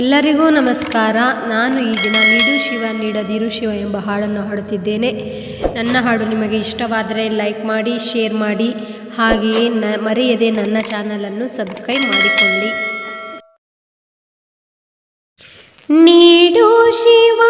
ಎಲ್ಲರಿಗೂ ನಮಸ್ಕಾರ. ನಾನು ಈ ದಿನ ನೀಡು ಶಿವ ನೀಡದಿರು ಶಿವ ಎಂಬ ಹಾಡನ್ನು ಹಾಡುತ್ತಿದ್ದೇನೆ. ನನ್ನ ಹಾಡು ನಿಮಗೆ ಇಷ್ಟವಾದರೆ ಲೈಕ್ ಮಾಡಿ, ಶೇರ್ ಮಾಡಿ. ಹಾಗೆಯೇ ನ, ಮರೆಯದೆ ನನ್ನ ಚಾನಲನ್ನು ಸಬ್ಸ್ಕ್ರೈಬ್ ಮಾಡಿಕೊಳ್ಳಿ. ನೀಡು ಶಿವ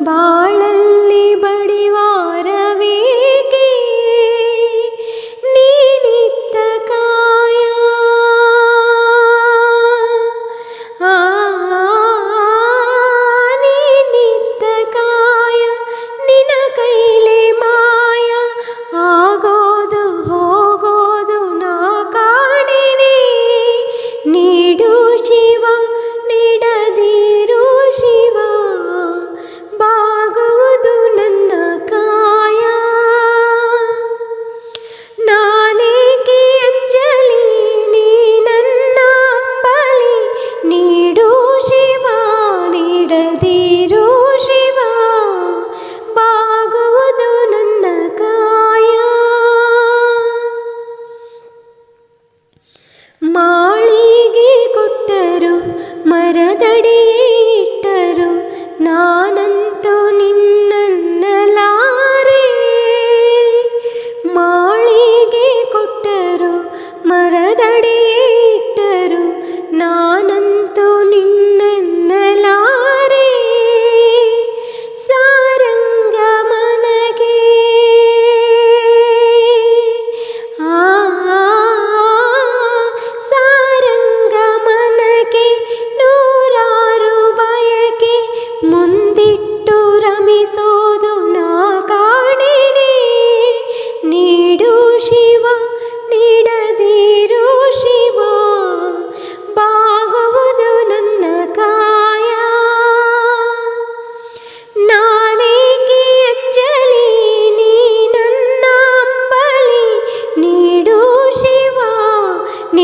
Bye. ಮರದಡಿಯೇ ಇಟ್ಟರು ನಾ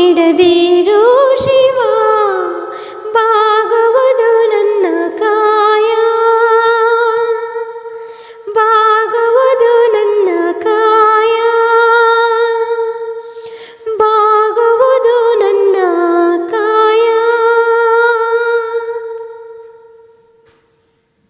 ഇടതീരൂഷി